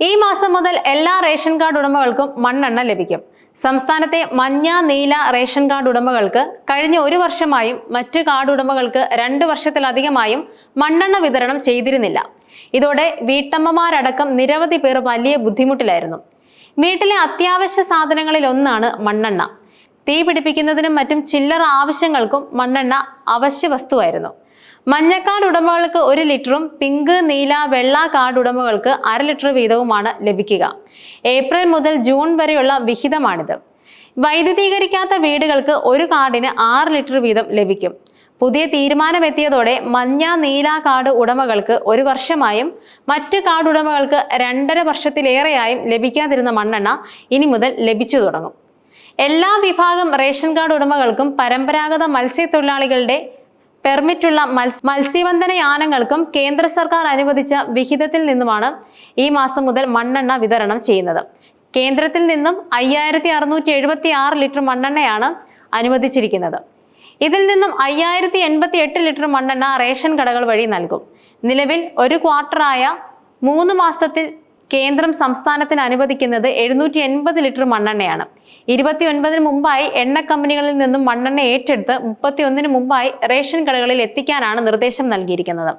ഈ മാസം മുതൽ എല്ലാ റേഷൻ കാർഡ് ഉടമകൾക്കും മണ്ണെണ്ണ ലഭിക്കും. സംസ്ഥാനത്തെ മഞ്ഞ നീല റേഷൻ കാർഡ് ഉടമകൾക്ക് കഴിഞ്ഞ ഒരു വർഷമായും മറ്റു കാർഡ് ഉടമകൾക്ക് രണ്ട് വർഷത്തിലധികമായും മണ്ണെണ്ണ വിതരണം ചെയ്തിരുന്നില്ല. ഇതോടെ വീട്ടമ്മമാരടക്കം നിരവധി പേർ വലിയ ബുദ്ധിമുട്ടിലായിരുന്നു. വീട്ടിലെ അത്യാവശ്യ സാധനങ്ങളിൽ ഒന്നാണ് മണ്ണെണ്ണ. തീ പിടിപ്പിക്കുന്നതിനും മറ്റും ചില്ലറ ആവശ്യങ്ങൾക്കും മണ്ണെണ്ണ അവശ്യ വസ്തുവായിരുന്നു. മഞ്ഞക്കാർഡ് ഉടമകൾക്ക് ഒരു ലിറ്ററും പിങ്ക് നീല വെള്ള കാർഡ് ഉടമകൾക്ക് അര ലിറ്റർ വീതവുമാണ് ലഭിക്കുക. ഏപ്രിൽ മുതൽ ജൂൺ വരെയുള്ള വിഹിതമാണിത്. വൈദ്യുതീകരിക്കാത്ത വീടുകൾക്ക് ഒരു കാർഡിന് ആറ് ലിറ്റർ വീതം ലഭിക്കും. പുതിയ തീരുമാനമെത്തിയതോടെ മഞ്ഞ നീല കാർഡ് ഉടമകൾക്ക് ഒരു വർഷമായും മറ്റ് കാർഡ് ഉടമകൾക്ക് രണ്ടര വർഷത്തിലേറെയായും ലഭിക്കാതിരുന്ന മണ്ണെണ്ണ ഇനി മുതൽ ലഭിച്ചു തുടങ്ങും. എല്ലാ വിഭാഗം റേഷൻ കാർഡ് ഉടമകൾക്കും പരമ്പരാഗത മത്സ്യത്തൊഴിലാളികളുടെ പെർമിറ്റുള്ള മത്സ് മത്സ്യബന്ധന യാനങ്ങൾക്കും കേന്ദ്ര സർക്കാർ അനുവദിച്ച വിഹിതത്തിൽ നിന്നുമാണ് ഈ മാസം മുതൽ മണ്ണെണ്ണ വിതരണം ചെയ്യുന്നത്. കേന്ദ്രത്തിൽ നിന്നും അയ്യായിരത്തി അറുന്നൂറ്റി എഴുപത്തി ആറ് ലിറ്റർ മണ്ണെണ്ണയാണ് അനുവദിച്ചിരിക്കുന്നത്. ഇതിൽ നിന്നും അയ്യായിരത്തി എൺപത്തി എട്ട് ലിറ്റർ മണ്ണെണ്ണ റേഷൻ കടകൾ വഴി നൽകും. നിലവിൽ ഒരു ക്വാർട്ടറായ മൂന്ന് മാസത്തിൽ കേന്ദ്രം സംസ്ഥാനത്തിന് അനുവദിക്കുന്നത് എഴുന്നൂറ്റി എൺപത് ലിറ്റർ മണ്ണെണ്ണയാണ്. ഇരുപത്തി ഒൻപതിന് മുമ്പായി എണ്ണ കമ്പനികളിൽ നിന്നും മണ്ണെണ്ണ ഏറ്റെടുത്ത് മുപ്പത്തി ഒന്നിന് മുമ്പായി റേഷൻ കടകളിൽ എത്തിക്കാനാണ് നിർദ്ദേശം നൽകിയിരിക്കുന്നത്.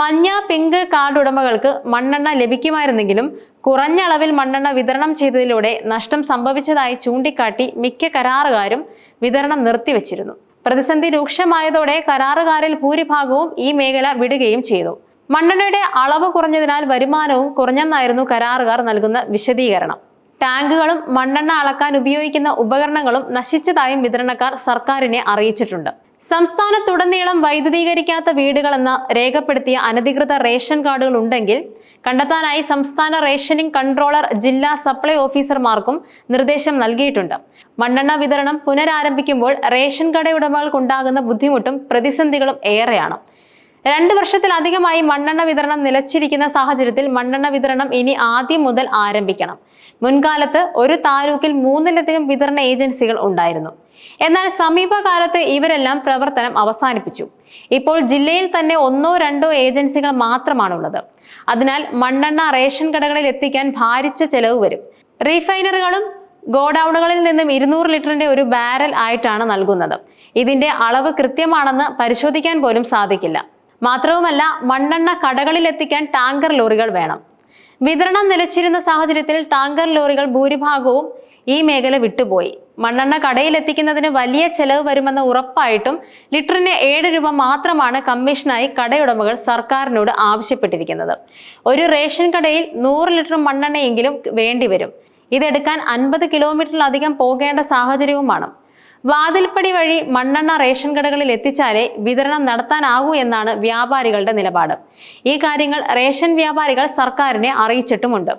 മഞ്ഞ പിങ്ക് കാർഡ് ഉടമകൾക്ക് മണ്ണെണ്ണ ലഭിക്കുമായിരുന്നെങ്കിലും കുറഞ്ഞ അളവിൽ മണ്ണെണ്ണ വിതരണം ചെയ്തതിലൂടെ നഷ്ടം സംഭവിച്ചതായി ചൂണ്ടിക്കാട്ടി മിക്ക കരാറുകാരും വിതരണം നിർത്തിവച്ചിരുന്നു. പ്രതിസന്ധി രൂക്ഷമായതോടെ കരാറുകാരിൽ ഭൂരിഭാഗവും ഈ മേഖല വിടുകയും ചെയ്തു. മണ്ണെണ്ണയുടെ അളവ് കുറഞ്ഞതിനാൽ വരുമാനവും കുറഞ്ഞെന്നായിരുന്നു കരാറുകാർ നൽകുന്ന വിശദീകരണം. ടാങ്കുകളും മണ്ണെണ്ണ അളക്കാൻ ഉപയോഗിക്കുന്ന ഉപകരണങ്ങളും നശിച്ചതായും വിതരണക്കാർ സർക്കാരിനെ അറിയിച്ചിട്ടുണ്ട്. സംസ്ഥാനത്തുടനീളം വൈദ്യുതീകരിക്കാത്ത വീടുകളെന്ന് രേഖപ്പെടുത്തിയ അനധികൃത റേഷൻ കാർഡുകൾ ഉണ്ടെങ്കിൽ കണ്ടെത്താനായി സംസ്ഥാന റേഷനിംഗ് കൺട്രോളർ ജില്ലാ സപ്ലൈ ഓഫീസർമാർക്കും നിർദ്ദേശം നൽകിയിട്ടുണ്ട്. മണ്ണെണ്ണ വിതരണം പുനരാരംഭിക്കുമ്പോൾ റേഷൻ കടയുടമകൾക്കുണ്ടാകുന്ന ബുദ്ധിമുട്ടും പ്രതിസന്ധികളും ഏറെയാണ്. രണ്ട് വർഷത്തിലധികമായി മണ്ണെണ്ണ വിതരണം നിലച്ചിരിക്കുന്ന സാഹചര്യത്തിൽ മണ്ണെണ്ണ വിതരണം ഇനി ആദ്യം മുതൽ ആരംഭിക്കണം. മുൻകാലത്ത് ഒരു താലൂക്കിൽ മൂന്നിലധികം വിതരണ ഏജൻസികൾ ഉണ്ടായിരുന്നു. എന്നാൽ സമീപകാലത്ത് ഇവരെല്ലാം പ്രവർത്തനം അവസാനിപ്പിച്ചു. ഇപ്പോൾ ജില്ലയിൽ തന്നെ ഒന്നോ രണ്ടോ ഏജൻസികൾ മാത്രമാണുള്ളത്. അതിനാൽ മണ്ണെണ്ണ റേഷൻ കടകളിൽ എത്തിക്കാൻ ഭാരിച്ച ചെലവ് വരും. റീഫൈനറുകളും ഗോഡൌണുകളിൽ നിന്നും ഇരുന്നൂറ് ലിറ്ററിന്റെ ഒരു ബാരൽ ആയിട്ടാണ് നൽകുന്നത്. ഇതിന്റെ അളവ് കൃത്യമാണെന്ന് പരിശോധിക്കാൻ പോലും സാധിക്കില്ല. മാത്രവുമല്ല മണ്ണെണ്ണ കടകളിൽ എത്തിക്കാൻ ടാങ്കർ ലോറികൾ വേണം. വിതരണം നിലച്ചിരുന്ന സാഹചര്യത്തിൽ ടാങ്കർ ലോറികൾ ഭൂരിഭാഗവും ഈ മേഖല വിട്ടുപോയി. മണ്ണെണ്ണ കടയിൽ എത്തിക്കുന്നതിന് വലിയ ചെലവ് വരുമെന്ന് ഉറപ്പായിട്ടും ലിറ്ററിന് ഏഴ് രൂപ മാത്രമാണ് കമ്മീഷനായി കടയുടമകൾ സർക്കാരിനോട് ആവശ്യപ്പെട്ടിരിക്കുന്നത്. ഒരു റേഷൻ കടയിൽ നൂറ് ലിറ്റർ മണ്ണെണ്ണയെങ്കിലും വേണ്ടിവരും. ഇതെടുക്കാൻ അൻപത് കിലോമീറ്ററിലധികം പോകേണ്ട സാഹചര്യവുമാണ്. വാതിൽപ്പടി വഴി മണ്ണെണ്ണ റേഷൻ കടകളിൽ എത്തിച്ചാലേ വിതരണം നടത്താനാകൂ എന്നാണ് വ്യാപാരികളുടെ നിലപാട്. ഈ കാര്യങ്ങൾ റേഷൻ വ്യാപാരികൾ സർക്കാരിനെ അറിയിച്ചിട്ടുമുണ്ട്.